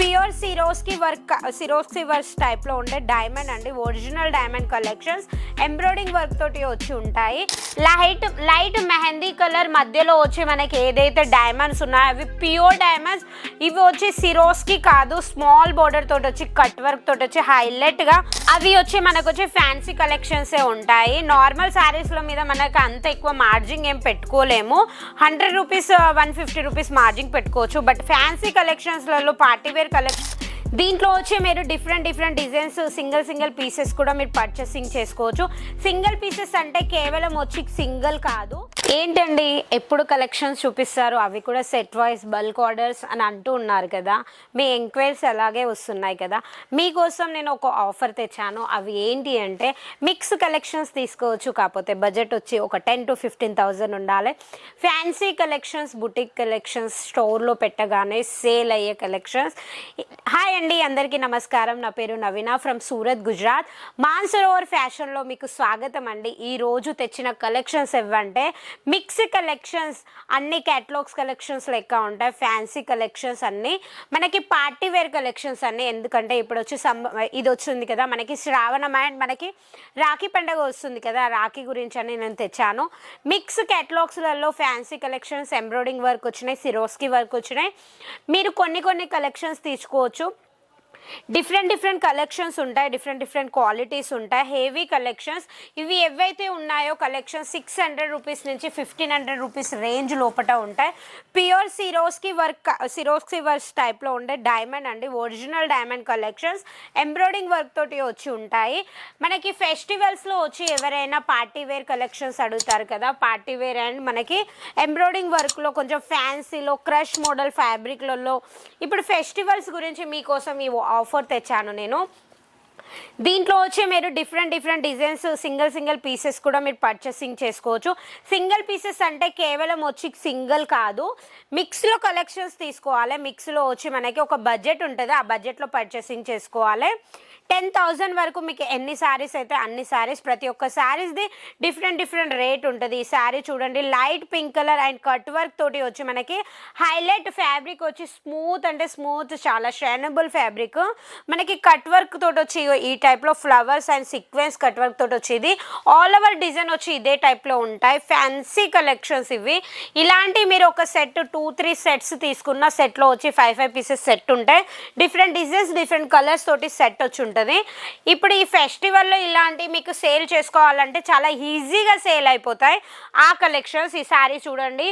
Pure Swarovski work Swarovski works టైప్లో ఉండే diamond అండి. Original diamond collections embroidering work తోటి వచ్చి ఉంటాయి. లైట్ లైట్ మెహందీ కలర్ మధ్యలో వచ్చి మనకి ఏదైతే డైమండ్స్ ఉన్నాయో అవి ప్యూర్ డైమండ్స్ ఇవి వచ్చి సిరోస్కి కాదు స్మాల్ బోర్డర్ తోటి వచ్చి కట్ వర్క్ తోటి వచ్చి హైలైట్గా అవి వచ్చి మనకు వచ్చి ఫ్యాన్సీ కలెక్షన్సే ఉంటాయి. నార్మల్ శారీస్ల మీద మనకు అంత ఎక్కువ మార్జింగ్ ఏం పెట్టుకోలేము. Hundred rupees one fifty rupees margin పెట్టుకోవచ్చు. బట్ ఫ్యాన్సీ కలెక్షన్స్లలో పార్టీవేర్ కలెక్షన్ దీంట్లో వచ్చి మీరు different different designs single single pieces కూడా మీరు పర్చేసింగ్ చేసుకోవచ్చు. సింగిల్ పీసెస్ అంటే కేవలం వచ్చి సింగిల్ కాదు. ఏంటండి? ఎప్పుడు కలెక్షన్స్ చూపిస్తారు? అవి కూడా సెట్ వైస్ బల్క్ ఆర్డర్స్ అని అంటూ ఉన్నారు కదా. మీ ఎంక్వైరీస్ అలాగే వస్తున్నాయి కదా. మీకోసం నేను ఒక ఆఫర్ తెచ్చాను. అవి ఏంటి అంటే మిక్స్ కలెక్షన్స్ తీసుకోవచ్చు. కాకపోతే బడ్జెట్ వచ్చి ఒక టెన్ టు ఫిఫ్టీన్ థౌజండ్ ఉండాలి. ఫ్యాన్సీ కలెక్షన్స్ బుటిక్ కలెక్షన్స్ స్టోర్లో పెట్టగానే సేల్ అయ్యే కలెక్షన్స్ హాయ్ అండి అందరికీ నమస్కారం. నా పేరు నవీన ఫ్రమ్ సూరత్ గుజరాత్ మాన్సరోవర్ ఫ్యాషన్లో మీకు స్వాగతం అండి. ఈరోజు తెచ్చిన కలెక్షన్స్ ఇవ్వంటే మిక్స్ కలెక్షన్స్ అన్ని క్యాటలాగ్స్ కలెక్షన్స్ లెక్క ఉంటాయి. ఫ్యాన్సీ కలెక్షన్స్ అన్నీ. మనకి పార్టీ వేర్ కలెక్షన్స్ అన్నీ. ఎందుకంటే ఇప్పుడు వచ్చి సం ఇది వచ్చింది కదా మనకి శ్రావణం అండ్ మనకి రాఖీ పండుగ వస్తుంది కదా రాఖీ గురించి అని నేను తెచ్చాను. మిక్స్ క్యాటలాగ్స్లలో ఫ్యాన్సీ కలెక్షన్స్ ఎంబ్రాయిడింగ్ వర్క్ వచ్చినాయి సిరోస్కి వర్క్ వచ్చినాయి. మీరు కొన్ని కొన్ని కలెక్షన్స్ తీసుకోవచ్చు. డిఫరెంట్ డిఫరెంట్ కలెక్షన్స్ ఉంటాయి డిఫరెంట్ డిఫరెంట్ క్వాలిటీస్ ఉంటాయి హెవీ కలెక్షన్స్ ఇవి ఏవైతే ఉన్నాయో కలెక్షన్స్ సిక్స్ హండ్రెడ్ రూపీస్ నుంచి ఫిఫ్టీన్ హండ్రెడ్ రూపీస్ రేంజ్ లోపల ఉంటాయి. Pure Swarovski work Swarovski works టైప్లో ఉండే డైమండ్ అండి. Original diamond collections embroidering work తోటి వచ్చి ఉంటాయి. మనకి ఫెస్టివల్స్లో వచ్చి ఎవరైనా పార్టీ వేర్ కలెక్షన్స్ అడుగుతారు కదా పార్టీ వేర్ అండ్ మనకి ఎంబ్రాయిడింగ్ వర్క్లో కొంచెం ఫ్యాన్సీలో క్రష్ మోడల్ ఫ్యాబ్రిక్లలో ఇప్పుడు ఫెస్టివల్స్ గురించి మీకోసం ఈ ఆఫర్ తెచ్చాను నేను. దీంట్లో వచ్చి మీరు different different designs single single pieces కూడా మీరు పర్చేసింగ్ చేసుకోవచ్చు. సింగిల్ పీసెస్ అంటే కేవలం వచ్చి సింగిల్ కాదు. మిక్స్లో కలెక్షన్స్ తీసుకోవాలి. మిక్స్లో వచ్చి మనకి ఒక బడ్జెట్ ఉంటుంది. ఆ బడ్జెట్లో పర్చేసింగ్ చేసుకోవాలి. టెన్ థౌజండ్ వరకు మీకు ఎన్ని శారీస్ అయితే అన్ని శారీస్ ప్రతి ఒక్క శారీస్ది డిఫరెంట్ డిఫరెంట్ రేట్ ఉంటుంది. ఈ శారీ చూడండి light pink colour and cut work తోటి వచ్చి మనకి హైలైట్ ఫ్యాబ్రిక్ వచ్చి స్మూత్ అంటే స్మూత్ చాలా షైనబుల్ ఫ్యాబ్రిక్ మనకి కట్ వర్క్ తోటి వచ్చి ఈ టైప్లో flowers and sequence cut work తోటి వచ్చేది. ఆల్ ఓవర్ డిజైన్ వచ్చి ఇదే టైప్లో ఉంటాయి. ఫ్యాన్సీ కలెక్షన్స్ ఇవి. ఇలాంటి మీరు ఒక సెట్ టూ త్రీ సెట్స్ తీసుకున్న సెట్లో వచ్చి ఫైవ్ ఫైవ్ పీసెస్ సెట్ ఉంటాయి. డిఫరెంట్ డిజైన్స్ డిఫరెంట్ కలర్స్ తోటి సెట్ వచ్చి ఉంటుంది. ఇప్పుడు ఈ ఫెస్టివల్లో ఇలాంటి మీకు సేల్ చేసుకోవాలంటే చాలా ఈజీగా సేల్ అయిపోతాయి. ఆ కలెక్షన్స్ ఈ సారీ చూడండి.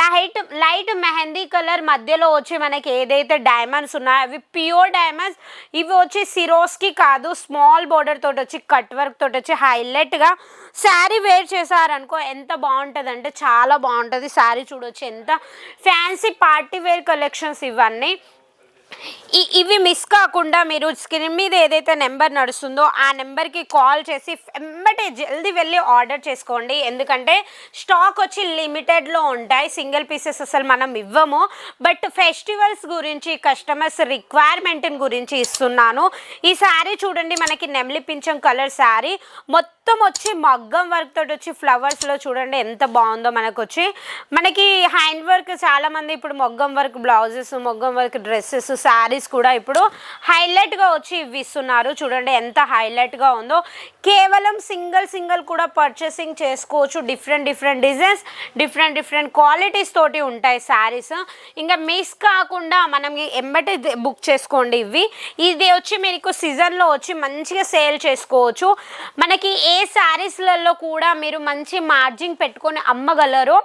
లైట్ లైట్ మెహందీ కలర్ మధ్యలో వచ్చి మనకి ఏదైతే డైమండ్స్ ఉన్నాయో అవి ప్యూర్ డైమండ్స్ ఇవి వచ్చి సిరోస్కి కాదు. స్మాల్ బోర్డర్ తోటి వచ్చి కట్ వర్క్ తోటి వచ్చి హైలైట్గా శారీ వేర్ చేశారనుకో ఎంత బాగుంటుంది అంటే చాలా బాగుంటుంది. శారీ చూడొచ్చు. ఎంత ఫ్యాన్సీ పార్టీ వేర్ కలెక్షన్స్ ఇవన్నీ. ఈ ఇవి మిస్ కాకుండా మీరు స్క్రీన్ మీద ఏదైతే నెంబర్ నడుస్తుందో ఆ నెంబర్కి కాల్ చేసి వెంబటే జల్దీ వెళ్ళి ఆర్డర్ చేసుకోండి. ఎందుకంటే స్టాక్ వచ్చి లిమిటెడ్లో ఉంటాయి. సింగిల్ పీసెస్ అసలు మనం ఇవ్వము. బట్ ఫెస్టివల్స్ గురించి కస్టమర్స్ రిక్వైర్మెంట్ గురించి ఇస్తున్నాను. ఈ శారీ చూడండి మనకి నెమలిపించం కలర్ శారీ మొత్తం మొత్తం వచ్చి మగ్గం వర్క్ తోటి వచ్చి ఫ్లవర్స్లో చూడండి ఎంత బాగుందో మనకు వచ్చి మనకి హ్యాండ్ వర్క్ చాలామంది ఇప్పుడు మొగ్గం వర్క్ బ్లౌజెస్ మొగ్గం వర్క్ డ్రెస్సెస్ శారీస్ కూడా ఇప్పుడు హైలైట్గా వచ్చి ఇవి ఇస్తున్నారు చూడండి ఎంత హైలైట్గా ఉందో. కేవలం సింగిల్ సింగిల్ కూడా పర్చేసింగ్ చేసుకోవచ్చు. Different different designs different different qualities తోటి ఉంటాయి శారీస్ ఇంకా మిస్ కాకుండా మనం ఎంబటి బుక్ చేసుకోండి ఇవి. ఇది వచ్చి మీకు సీజన్లో వచ్చి మంచిగా సేల్ చేసుకోవచ్చు. మనకి ఏ శారీస్లలో కూడా మీరు మంచి మార్జిన్ పెట్టుకొని అమ్మగలరు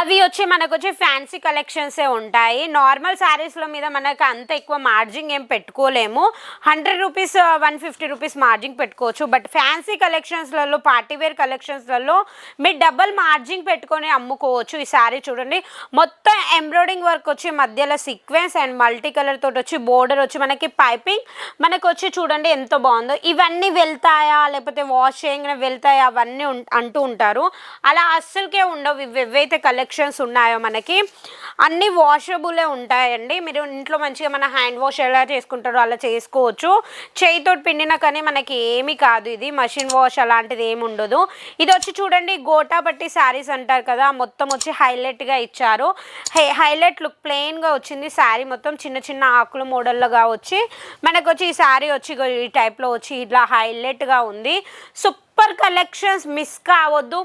అవి వచ్చి మనకు వచ్చి ఫ్యాన్సీ కలెక్షన్సే ఉంటాయి. నార్మల్ శారీస్లో మీద మనకు అంత ఎక్కువ మార్జింగ్ ఏం పెట్టుకోలేము. Hundred rupees one fifty rupees margin పెట్టుకోవచ్చు. బట్ ఫ్యాన్సీ కలెక్షన్స్లలో పార్టీ వేర్ కలెక్షన్స్లలో మీరు డబల్ మార్జింగ్ పెట్టుకొని అమ్ముకోవచ్చు ఈ శారీ చూడండి. మొత్తం ఎంబ్రాయిడింగ్ వర్క్ వచ్చి మధ్యలో సీక్వెన్స్ అండ్ మల్టీ కలర్ తోటి వచ్చి బోర్డర్ వచ్చి మనకి పైపింగ్ మనకు వచ్చి చూడండి ఎంత బాగుందో. ఇవన్నీ వెళ్తాయా? లేకపోతే వాష్ చేయగానే వెళ్తాయా? అవన్నీ ఉం- అంటూ ఉంటారు. అలా అస్సలకే ఉండవు. ఇవి ఏవైతే కలెక్షన్ కలెక్షన్స్ ఉన్నాయో మనకి అన్ని వాషబులే ఉంటాయండి. మీరు ఇంట్లో మంచిగా మన హ్యాండ్ వాష్ ఎలా చేసుకుంటారో అలా చేసుకోవచ్చు. చేయితో పిండినా కానీ మనకి ఏమీ కాదు ఇది. మషిన్ వాష్ అలాంటిది ఏమి ఉండదు. ఇది వచ్చి చూడండి గోటా బట్టి శారీస్ అంటారు కదా మొత్తం వచ్చి హైలైట్గా ఇచ్చారు. హై హైలైట్ లుక్ ప్లెయిన్గా వచ్చింది. శారీ మొత్తం చిన్న చిన్న ఆకులు మోడల్గా వచ్చి మనకు వచ్చి ఈ శారీ వచ్చి ఈ టైప్లో వచ్చి ఇట్లా హైలైట్గా ఉంది. సూపర్ కలెక్షన్స్ మిస్ కావద్దు.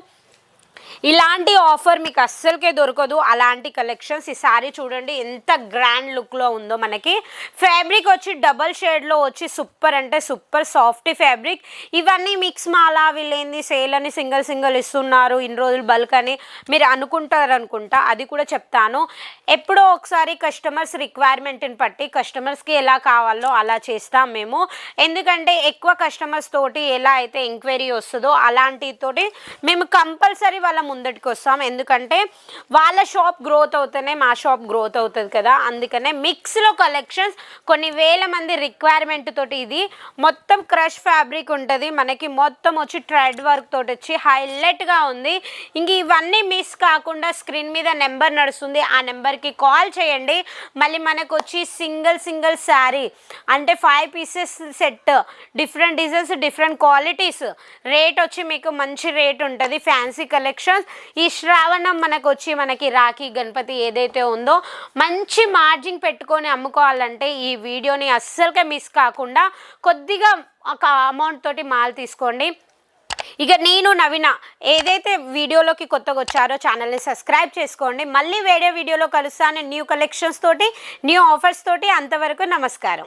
ఇలాంటి ఆఫర్ మీకు అస్సలకే దొరకదు. అలాంటి కలెక్షన్స్ ఈ సారీ చూడండి ఎంత గ్రాండ్ లుక్లో ఉందో మనకి. ఫ్యాబ్రిక్ వచ్చి డబల్ షేడ్లో వచ్చి సూపర్ అంటే సూపర్ సాఫ్ట్ ఫ్యాబ్రిక్ ఇవన్నీ మిక్స్ మాలా వీళ్ళేంది సేల్ అని సింగిల్ సింగిల్ ఇస్తున్నారు ఇన్ని రోజులు బల్క్ అని మీరు అనుకుంటారు అనుకుంటా అది కూడా చెప్తాను. ఎప్పుడో ఒకసారి కస్టమర్స్ రిక్వైర్మెంట్ని బట్టి కస్టమర్స్కి ఎలా కావాలో అలా చేస్తాం మేము. ఎందుకంటే ఎక్కువ కస్టమర్స్ తోటి ఎలా అయితే ఎంక్వైరీ వస్తుందో అలాంటితోటి మేము కంపల్సరీ వాళ్ళ ముందటికి వస్తాం. ఎందుకంటే వాళ్ళ షాప్ గ్రోత్ అవుతేనే మా షాప్ గ్రోత్ అవుతుంది కదా. అందుకనే మిక్స్లో కలెక్షన్స్ కొన్ని వేల మంది రిక్వైర్మెంట్ తోటి ఇది మొత్తం క్రష్ ఫ్యాబ్రిక్ ఉంటుంది. మనకి మొత్తం వచ్చి ట్రెడ్ వర్క్ తోటి వచ్చి హైలైట్గా ఉంది. ఇంక ఇవన్నీ మిస్ కాకుండా స్క్రీన్ మీద నెంబర్ నడుస్తుంది. ఆ నెంబర్కి కాల్ చేయండి. మళ్ళీ మనకు వచ్చి సింగిల్ సింగిల్ శారీ అంటే five pieces set different designs different qualities rate వచ్చి మీకు మంచి రేట్ ఉంటుంది. ఫ్యాన్సీ కలెక్షన్ కలెక్షన్స్ ఈ శ్రావణం మనకు వచ్చి మనకి రాఖీ గణపతి ఏదైతే ఉందో మంచి మార్జిన్ పెట్టుకొని అమ్ముకోవాలంటే ఈ వీడియోని అస్సలుగా మిస్ కాకుండా కొద్దిగా ఒక అమౌంట్ తోటి మాల్ తీసుకోండి. ఇక నేను నవీన ఏదైతే వీడియోలోకి కొత్తగా వచ్చారో ఛానల్ని సబ్స్క్రైబ్ చేసుకోండి. మళ్ళీ వేరే వీడియోలో కలుస్తాను. న్యూ కలెక్షన్స్ తోటి న్యూ ఆఫర్స్ తోటి అంతవరకు నమస్కారం.